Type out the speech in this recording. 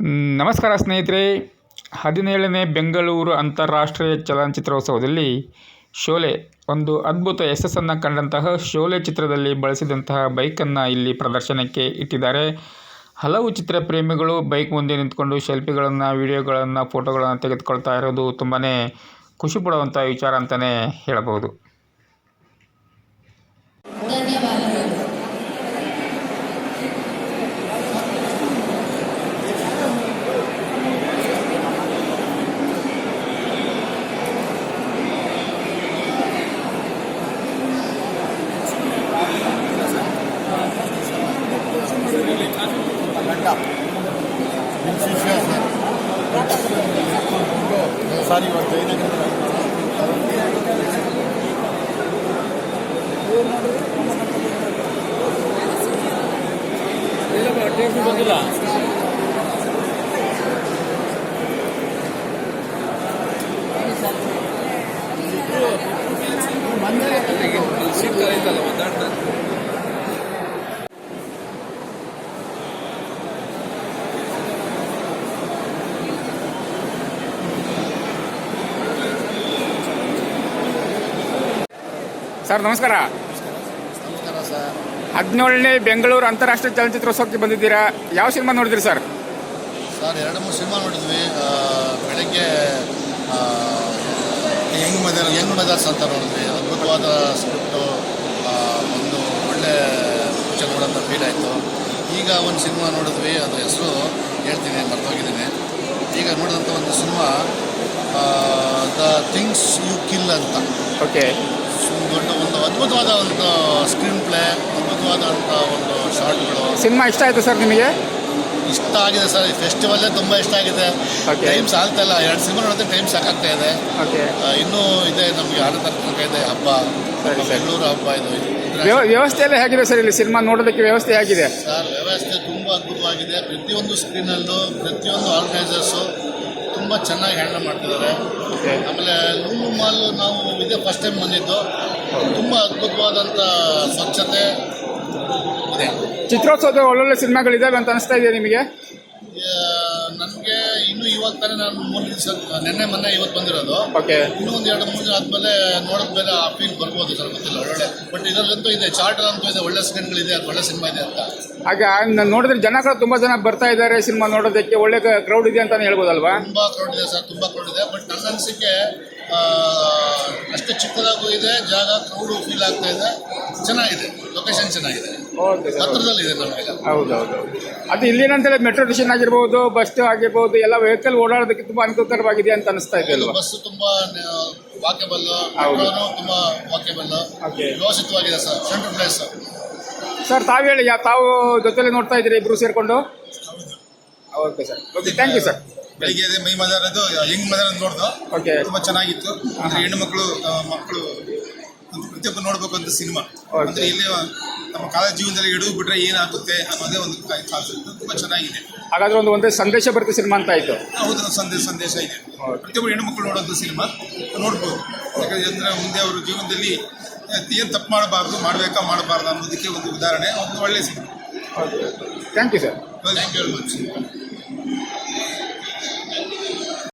ನಮಸ್ಕಾರ ಸ್ನೇಹಿತರೆ. ಹದಿನೇಳನೇ ಬೆಂಗಳೂರು ಅಂತಾರಾಷ್ಟ್ರೀಯ ಚಲನಚಿತ್ರೋತ್ಸವದಲ್ಲಿ ಶೋಲೆ, ಒಂದು ಅದ್ಭುತ ಯಶಸ್ಸನ್ನು ಕಂಡಂತಹ ಶೋಲೆ ಚಿತ್ರದಲ್ಲಿ ಬಳಸಿದಂತಹ ಬೈಕನ್ನು ಇಲ್ಲಿ ಪ್ರದರ್ಶನಕ್ಕೆ ಇಟ್ಟಿದ್ದಾರೆ. ಹಲವು ಚಿತ್ರ ಪ್ರೇಮಿಗಳು ಬೈಕ್ ಮುಂದೆ ನಿಂತ್ಕೊಂಡು ಸೆಲ್ಫಿಗಳನ್ನು, ವಿಡಿಯೋಗಳನ್ನು, ಫೋಟೋಗಳನ್ನು ತೆಗೆದುಕೊಳ್ತಾ ಇರೋದು ತುಂಬಾ ಖುಷಿ ಪಡುವಂಥ ವಿಚಾರ ಅಂತಲೇ ಹೇಳಬಹುದು. ಸಾರಿ ಇವತ್ತು ಏನಾಗುತ್ತೆ ಸರ್ ನಮಸ್ಕಾರ. ನಮಸ್ಕಾರ ಸರ್. ಹದಿನೇಳನೇ ಬೆಂಗಳೂರು ಅಂತಾರಾಷ್ಟ್ರೀಯ ಚಲನಚಿತ್ರೋತ್ಸವಕ್ಕೆ ಬಂದಿದ್ದೀರಾ? ಯಾವ ಸಿನಿಮಾ ನೋಡಿದ್ರಿ ಸರ್? ಸರ್ ಎರಡು ಮೂರು ಸಿನಿಮಾ ನೋಡಿದ್ವಿ. ಆ, ಬೆಳಗ್ಗೆ ಆ, ಯಂಗ್ ಮದರ್ ಯಂಗ್ ಮದರ್ಸ್ ಅಂತ ನೋಡಿದ್ವಿ. ಅದ್ಭುತವಾದ ಸ್ಕ್ರಿಪ್ಟು ಒಂದು ಒಳ್ಳೆ ಪಿಕ್ಚರ್ ನೋಡೋಂಥ ಫೀಲ್ ಆಯಿತು ಈಗ ಒಂದು ಸಿನಿಮಾ ನೋಡಿದ್ವಿ. ಅದ್ರ ಹೆಸರು ಹೇಳ್ತೀನಿ ಮರ್ತೋಗಿದ್ದೀನಿ. ಈಗ ನೋಡಿದಂಥ ಒಂದು cinema the things you kill ಅಂತ. ಓಕೆ. ದೊಡ್ಡ ಒಂದು ಅದ್ಭುತವಾದ ಒಂದು ಸ್ಕ್ರೀನ್ ಪ್ಲೇ ಅದ್ಭುತವಾದಂಥ ಒಂದು ಶಾರ್ಟ್ಗಳು ಸಿನಿಮಾ ಇಷ್ಟ ಆಯಿತು ಸರ್ ನಿಮಗೆ? ಇಷ್ಟ ಆಗಿದೆ ಸರ್. ಈ ಫೆಸ್ಟಿವಲ್ಲೇ ತುಂಬ ಇಷ್ಟ ಆಗಿದೆ. Okay. ಟೈಮ್ ಸಾಲ್ತಾ ಇಲ್ಲ. ಎರಡು ಸಿನಿಮಾ ನೋಡಿದ್ರೆ ಟೈಮ್ ಸಾಕಾಗ್ತಾ ಇದೆ. ಓಕೆ ಆ, ಇನ್ನೂ ಇದೆ ನಮಗೆ ಆರು ತನಕ ಇದೆ ಹಬ್ಬ. ಸರಿ, ಸರಿ. ಬೆಂಗಳೂರು ಹಬ್ಬ ಇದು. ಇದ್ರ- ವ್ಯವಸ್ಥೆ ಎಲ್ಲ ಹೇಗಿದೆ ಸರ್ ಇಲ್ಲಿ ಸಿನಿಮಾ ನೋಡೋದಕ್ಕೆ ವ್ಯವಸ್ಥೆ ಹೇಗಿದೆ? ಸರ್ ವ್ಯವಸ್ಥೆ ತುಂಬ ಅದ್ಭುತವಾಗಿದೆ. ಪ್ರತಿಯೊಂದು ಸ್ಕ್ರೀನಲ್ಲೂ ಪ್ರತಿಯೊಂದು ಆರ್ಗನೈಸರ್ಸು ತುಂಬ ಚೆನ್ನಾಗಿ ಹ್ಯಾಂಡಲ್ ಮಾಡ್ತಿದ್ದಾರೆ. ಆಮೇಲೆ ಲೂಲು ಮಾಲ್ ನಾವು ಇದೇ ಫಸ್ಟ್ ಟೈಮ್ ಬಂದಿದ್ದು. ತುಂಬ ಅದ್ಭುತವಾದಂಥ ಸ್ವಚ್ಛತೆ. ಇದೆ. ಚಿತ್ರೋತ್ಸವದ ಒಳ್ಳೊಳ್ಳೆ ಸಿನಿಮಾಗಳಿದ್ದಾವೆ ಅಂತ ಅನಿಸ್ತಾ ಇದೆಯಾ ನಿಮಗೆ? ನನಗೆ ಇನ್ನೂ ಇವಾಗ ತಾನೇ ನಾನು ಮೂರು ದಿವಸ ನಿನ್ನೆ ಮೊನ್ನೆ ಇವತ್ತು ಬಂದಿರೋದು. ಓಕೆ ಇನ್ನೂ ಒಂದು ಎರಡು ಮೂರು ದಿನ ಆದಮೇಲೆ ನೋಡಿದ ಮೇಲೆ ಆ ಫೀಲ್ ಬರ್ಬೋದು ಸರ್ ಗೊತ್ತಿಲ್ಲ ಒಳ್ಳೆ ಬಟ್ ಇದರಲ್ಲಂತೂ ಇದೆ ಚಾರ್ಟ್ ಅಂತೂ ಇದೆ ಒಳ್ಳೆ ಸ್ಕ್ರೀನ್ಗಳಿದೆ ಅದು ಒಳ್ಳೆ ಸಿನಿಮಾ ಇದೆ ಅಂತ. ಹಾಗೆ ನಾನು ನೋಡಿದ್ರೆ ಜನ ಕೂಡ ತುಂಬ ಜನ ಬರ್ತಾ ಇದ್ದಾರೆ ಸಿನಿಮಾ ನೋಡೋದಕ್ಕೆ ಒಳ್ಳೆ ಕ್ರೌಡ್ ಇದೆ ಅಂತಲೇ ಹೇಳ್ಬೋದಲ್ವಾ? ತುಂಬ ಕ್ರೌಡ್ ಇದೆ ಸರ್ ತುಂಬ ಕ್ರೌಡ್ ಇದೆ. ಬಟ್ ನನ್ನ ಅನಿಸಿಕೆ ಚಿಕ್ಕದಾಗೂ ಇದೆ ಜಾಗ ಕ್ರೌಡು ಫೀಲ್ ಆಗ್ತಾ ಇದೆ. ಚೆನ್ನಾಗಿದೆ. ಲೊಕೇಶನ್ ಚೆನ್ನಾಗಿದೆ. ಓಕೆ ಸರ್ ಹತ್ರದಲ್ಲಿದೆ ಹೌದು ಹೌದು ಅದು ಇಲ್ಲಿನಂತೇಳಿ ಮೆಟ್ರೋ ಸ್ಟೇಷನ್ ಆಗಿರ್ಬೋದು ಬಸ್ ಆಗಿರ್ಬೋದು ಎಲ್ಲ ವೆಹಿಕಲ್ ಓಡಾಡೋದಕ್ಕೆ ತುಂಬಾ ಅನುಕೂಲಕರವಾಗಿದೆ ಅಂತ ಅನಿಸ್ತಾ ಇದೆ ಅಲ್ವಾ? ಬಸ್ ತುಂಬಾ ವಾಕೆಬಲ್ ಹೌದು. ತುಂಬಾ ವಾಕೆಬಲ್ Okay. ವ್ಯವಸ್ಥಿತವಾಗಿದೆ ಸರ್ ಸೆಂಟ್ರಲ್ ಪ್ಲೇಸ್ ಸರ್ ತಾವು ಹೇಳಿ ಯಾ ತಾವು ಜೊತೆಲಿ ನೋಡ್ತಾ ಇದ್ದೀರಿ ಇಬ್ರು ಸೇರಿಕೊಂಡು? Okay sir okay thank you sir ಬೆಳಿಗ್ಗೆ ಅದೇ ಮೈ ಮದರ್ ಅದು ಹೆಂಗ್ ಮದರ್ ಅಂತ ನೋಡ್ದು. ಓಕೆ ತುಂಬಾ ಚೆನ್ನಾಗಿತ್ತು. ಅಂದ್ರೆ ಹೆಣ್ಣು ಮಕ್ಕಳು ಮಕ್ಕಳು ಪ್ರತಿಯೊಬ್ಬ ಪ್ರತಿಯೊಬ್ಬರು ನೋಡ್ಬೇಕು ಅಂತ ಸಿನಿಮಾ. ಅಂದ್ರೆ ಇಲ್ಲಿ ನಮ್ಮ ಕಾಲ ಜೀವನದಲ್ಲಿ ಹಿಡಿದು ಬಿಟ್ರೆ ಏನಾಗುತ್ತೆ ಅನ್ನೋದೇ ಒಂದು ಕಾನ್ಸೆಪ್ಟ್ ತುಂಬಾ ಚೆನ್ನಾಗಿದೆ. ಹಾಗಾದ್ರೆ ಒಂದು ಒಂದೇ ಸಂದೇಶ ಬರುತ್ತೆ ಸಿನಿಮಾ ಅಂತ ಆಯ್ತು. ಹೌದು ಸಂದೇಶ ಸಂದೇಶ ಇದೆ. ಪ್ರತಿಯೊಬ್ಬರು ಹೆಣ್ಣು ಮಕ್ಕಳು ನೋಡೋದು ಸಿನಿಮಾ ನೋಡ್ಬೋದು. ಯಾಕಂದ್ರೆ ಅಂದ್ರೆ ಮುಂದೆ ಅವರು ಜೀವನದಲ್ಲಿ ಏನು ತಪ್ಪು ಮಾಡಬಾರ್ದು ಮಾಡಬೇಕಾ ಮಾಡಬಾರ್ದು ಅನ್ನೋದಕ್ಕೆ ಒಂದು ಉದಾಹರಣೆ ಒಂದು ಒಳ್ಳೆ cinema. Thank you sir thank you very much